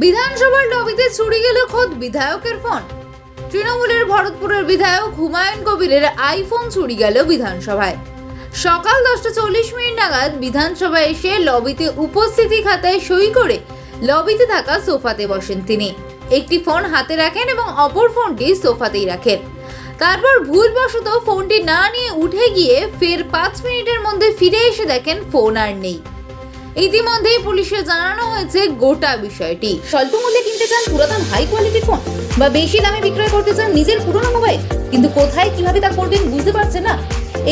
বিধানসভার লবিতে চুরি গেল খোদ বিধায়কের ফোন। তৃণমূলের ভরতপুরের বিধায়ক হুমায়ুন কবিরের আইফোন চুরি গেল বিধানসভায়। সকাল দশটা চল্লিশ মিনিট নাগাদ বিধানসভায় এসে লবিতে উপস্থিতি খাতায় সই করে লবিতে থাকা সোফাতে বসেন তিনি। একটি ফোন হাতে রাখেন এবং অপর ফোনটি সোফাতেই রাখেন। তারপর ভুলবশত ফোনটি না নিয়ে উঠে গিয়ে ফের পাঁচ মিনিটের মধ্যে ফিরে এসে দেখেন ফোন আর নেই। ইতিমধ্যেই পুলিশে জানানো হয়েছে গোটা বিষয়টি। স্বল্প মূল্যে কিনতে চান পুরাতন হাই কোয়ালিটির ফোন বা বেশি দামে বিক্রয় করতে চান নিজের পুরনো মোবাইল কিন্তু কোথায় কীভাবে তা করবেন বুঝতে পারছেন না?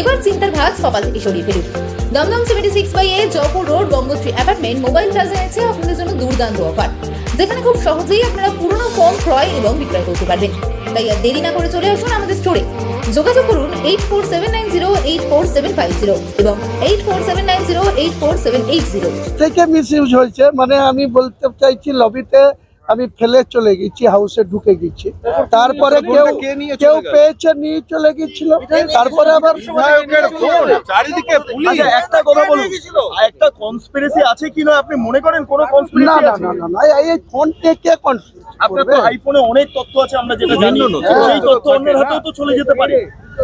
এবার চিন্তার ভাগ সকাল থেকে সরিয়ে ফেলুন। Dumdum seventy six by A Jaipur road Gangotri apartment mobile plaza আছে আপনাদের জন্য দুর্দান্ত অফার যেখানে খুব সহজেই আপনারা পুরনো ফোন ক্রয় এবং বিক্রয় করতে পারবেন। তাই আর দেরি না করে চলে আসুন আমাদের স্টোরে যোগাযোগ করুন eight four seven nine zero eight four seven five zero এবং eight four seven nine zero eight four seven eight zero থেকে মিস ইউজ হয়েছে মানে আমি বলতে চাইছি লবিতে আমি ফেলে চলে গেছি হাউসে ঢুকে গেছি। তারপরে কেউ কেউ পেয়েছে নিয়ে চলে গেছিল। তারপরে আবার চারিদিকে পুলিশ আচ্ছা একটা কথা বলুন। একটা কনস্পিরেসি আছে কিনা আপনি মনে করেন কোনো না কনস্পিরেসি না না না না এই- ফোন কে কনফিউজ আপনার তো আইফোনে অনেক তথ্য আছে আমরা যেটা জানি। সেই তথ্য অন্যের হাতেও তো চলে যেতে পারে।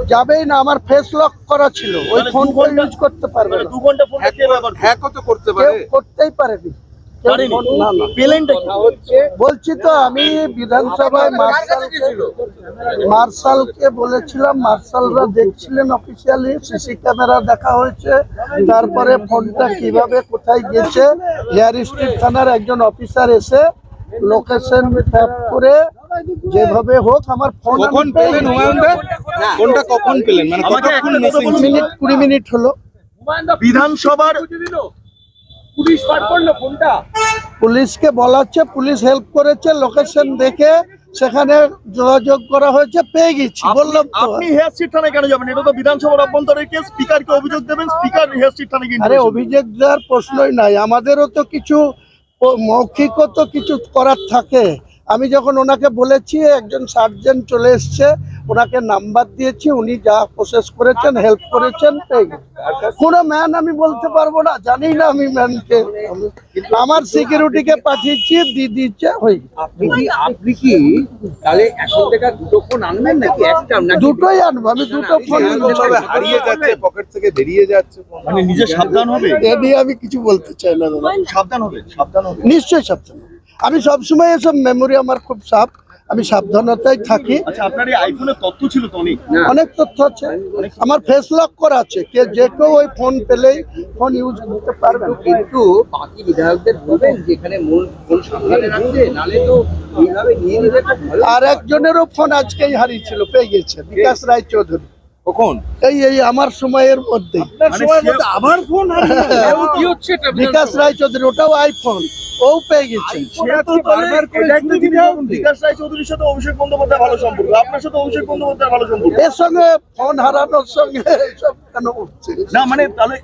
যাবেই না আমার ফেস লক করা ছিল। ওই ফোন ইউজ করতে পারবে না। দু ঘণ্টা? হ্যাকও তো করতে পারে। করতেই পারেনি। পেলেনটা বলছি তো আমি বিধানসভায় মার্শালকে মার্শালকে বলেছিলাম মার্শালরা দেখছিলেন অফিসিয়ালি সিসি ক্যামেরা দেখা হয়েছে তারপরে ফোনটা কীভাবে কোথায় গেছে হেয়ার স্ট্রিট থানার একজন অফিসার এসে লোকেশন ট্যাপ করে যেভাবে হোক আমার ফোন কখন পেলেন। হুমায়ুন কখন পেলেন? মানে আমাকে কতক্ষণ একটা কথা মিসিং বলুন। ছিল? হলো পুলিশকে বলা হচ্ছে পুলিশ হেল্প করেছে লোকেশন দেখে সেখানে যোগাযোগ করা হয়েছে পেয়ে গেছি বললাম তো। আপনি হেয়ার স্ট্রিট থানায় কেন যাবেন? এটা তো বিধানসভার অভ্যন্তরের কেস স্পিকারকে অভিযোগ দেবেন স্পিকার হেয়ার স্ট্রিট থানায় গিয়ে আরে অভিযোগ দেওয়ার প্রশ্নই নাই আমাদেরও তো কিছু মৌখিকও তো কিছু করার থাকে। আমি যখন ওনাকে বলেছি একজন সার্জেন্ট চলে এসছে ওনাকে নাম্বার দিয়েছি উনি যা প্রসেস করেছেন হেল্প করেছেন কোনো ম্যান আমি বলতে পারব না জানি না আমি ম্যানকে আমার সিকিউরিটিকে পাঠিয়েছি দিয়ে দিচ্ছে হয়ে আপনি কি তাহলে এখন থেকে দুটো ফোন আনবেন নাকি একটা দুটোই আনব আমি দুটো ফোন হারিয়ে যাচ্ছে পকেট থেকে বেরিয়ে যাচ্ছে। মানে নিজে সাবধান হবে এ নিয়ে আমি কিছু বলতে চাই না দাদা সাবধান হবে সাবধান হবে নিশ্চয়ই সাবধান আমি সবসময় এসব মেমোরি আমার খুব সাফ আমি সাবধানতায় থাকি। আচ্ছা আপনার এই আইফোনে তথ্য ছিল তো অনেক? অনেক তথ্য আছে। আমার ফেস লক করা আছে। কে যে কেউ ওই ফোন পেলেই ফোন ইউজ করতে পারবে। কিন্তু বাকি বিধায়কদের বলবেন যেখানে মূল ফোন সামনে রাখতে নালে তো এইভাবে নিয়ে নিলে আর একজনেরও ফোন আজকেই হারিয়েছিল পেয়ে গেছে। বিকাশ রায় চৌধুরী কখন এই এই আমার সময়ের মধ্যে মানে সে- আবার ফোন কি হচ্ছে বিকাশ রায় চৌধুরী ওটাও আইফোন ও পেয়ে গেছে। সে তো বারবার করে শুনেছি যে বিকাশ রায় চৌধুরীর সাথে অভিষেক বন্দ্যোপাধ্যায় ভালো সম্পর্ক। আপনার সাথে অভিষেক বন্দ্যোপাধ্যায় ভালো সম্পর্ক। এর সঙ্গে ফোন হারানোর সঙ্গে সব কেন না মানে তাহলে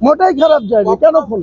মোটাই খারাপ যায়নি। কেন ফোন